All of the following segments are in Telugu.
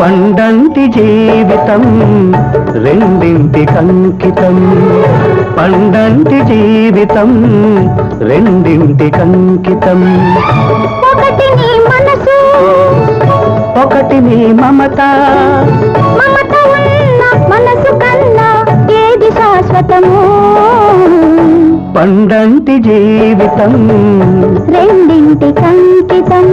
పండంటి జీవితం రెండింటి కంకితం. పండంటి జీవితం రెండింటి కంకితం. ఒకటి నీ మనసు ఒకటి నీ మమత. మమత ఉన్న మనసు కన్నా ఏది శాశ్వతము? పండంటి జీవితం రెండింటి కంకితం.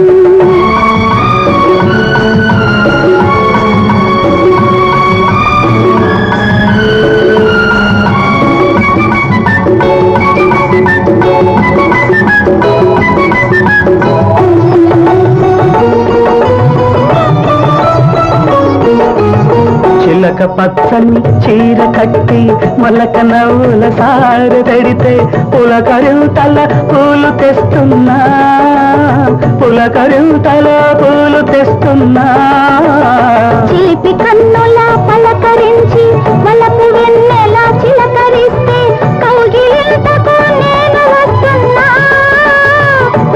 చిలక పచ్చని చీర కట్టి మొలక నవ్వుల సారు తడితే పులకరుతల పూలు తెస్తున్నా. పులకరుతల పూలు తెస్తున్నా. చిలిపి కన్నుల పలకరించి వలపు వెన్నెల చిలకరిస్తే కౌగిలింతకు నేను వస్తున్నా.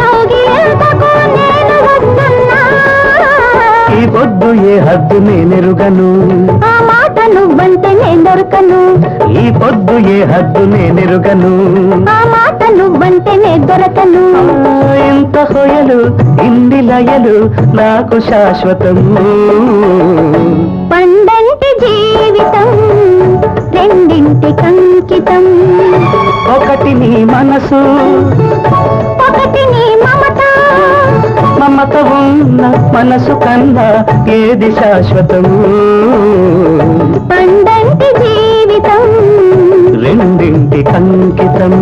కౌగిలింతకు నేను వస్తున్నా. ఈ పొద్దు ఏ హద్దు నేనెరుగను నువ్వంటే నేను దొరకను. ఈ పొద్దు ఏ హద్దు నేనెరుగను ఆ మాట నువ్వంటే నేను దొరకను. ఇంత హొయలు ఇన్ని లయలు నాకు శాశ్వతము. పండంటి జీవితం రెండింటి కంకితం. ఒకటి నీ మనసు ఒకటి నీ మమత. మమత మనసు కన్నా ఏది శాశ్వతము పండంటి జీవితం. రెండింటి కంకితం.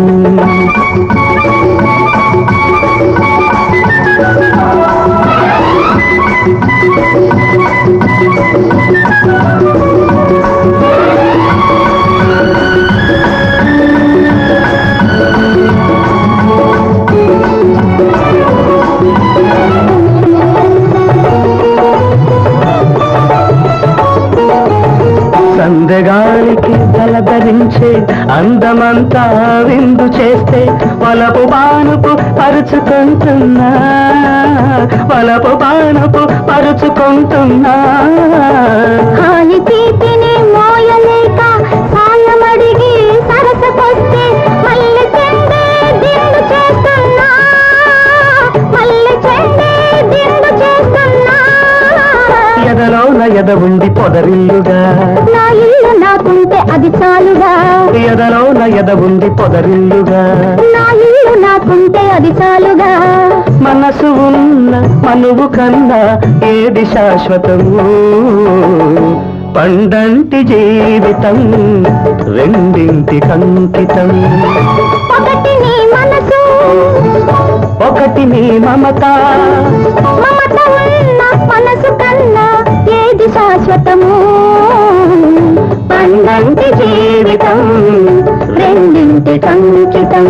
సందగాలికి తలధరించే అందమంతా విందు చేస్తే వలపు బాణపు పరుచుకుంటున్నా. వలపు బాణపు పరుచుకుంటున్నా. ఎదలోన ఎద ఉండి పొదరిల్లుగా. నా ఇల్లు నాకుంటే అది చాలుగా. ఎదలోన ఎద ఉండి పొదరిల్లుగా. నా ఇల్లు నాకుంటే అది చాలుగా. మనసు ఉన్న మనువు కన్నా ఏది శాశ్వతము? పండంటి జీవితం రెండింటి కంకితం. ఒకటి నీ మనసు ఒకటి నీ మమత. మమత రెండింటి టంకితం